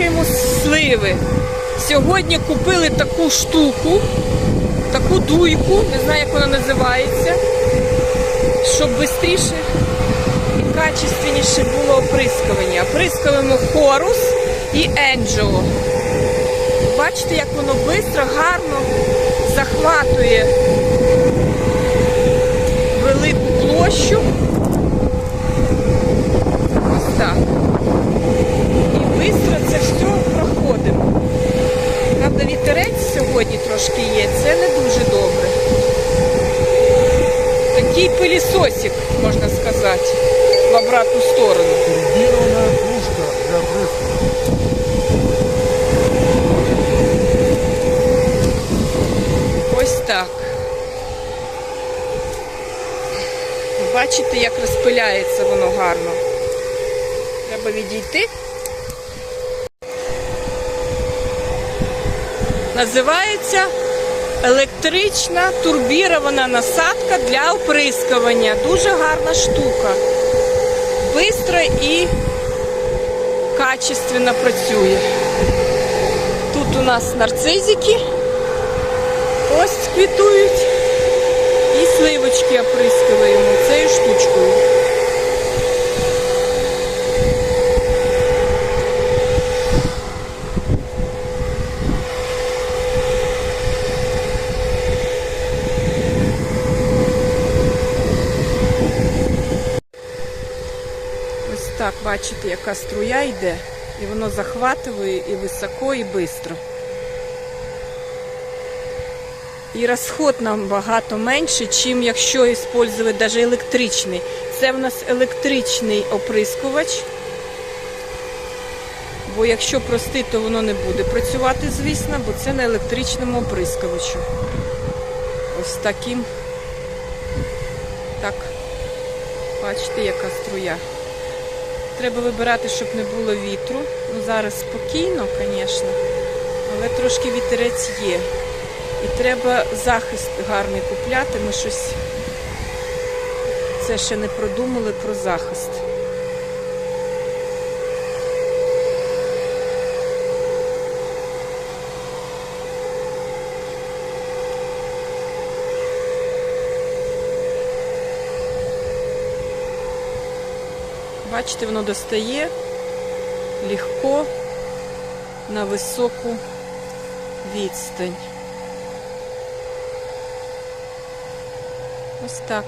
Прискаємо сливи. Сьогодні купили таку штуку, таку дуйку, не знаю, як вона називається, щоб швидше і качественніше було оприскування. Оприскуємо хорус і енджело. Бачите, як воно швидко, гарно захватує велику площу. Ось так. І швидко це все проходимо. Правда, вітерець сьогодні трошки є, це не дуже добре. Такий пилісосик, можна сказати, в обратну сторону. Турбированная кружка для опрыскивания. Ось так. Бачите, як розпиляється воно гарно. Треба відійти. Називається електрична турбірована насадка для оприскування. Дуже гарна штука. Бистро і качественно працює. Тут у нас нарцизики. Ось квітують. І сливочки оприскуємо цією штучкою. Ось так, бачите, яка струя йде, і воно захватує і високо, і швидко. І розход нам багато менше, чим якщо використовувати навіть електричний. Це в нас електричний оприскувач. Бо якщо простий, то воно не буде працювати, звісно, бо це на електричному оприскувачу. Ось таким. Так, бачите, яка струя. Треба вибирати, щоб не було вітру. Ну, зараз спокійно, звісно, але трошки вітерець є. І треба захист гарний купляти. Ми щось це ще не продумали про захист. Бачите, воно достає легко на високу відстань. Ось так.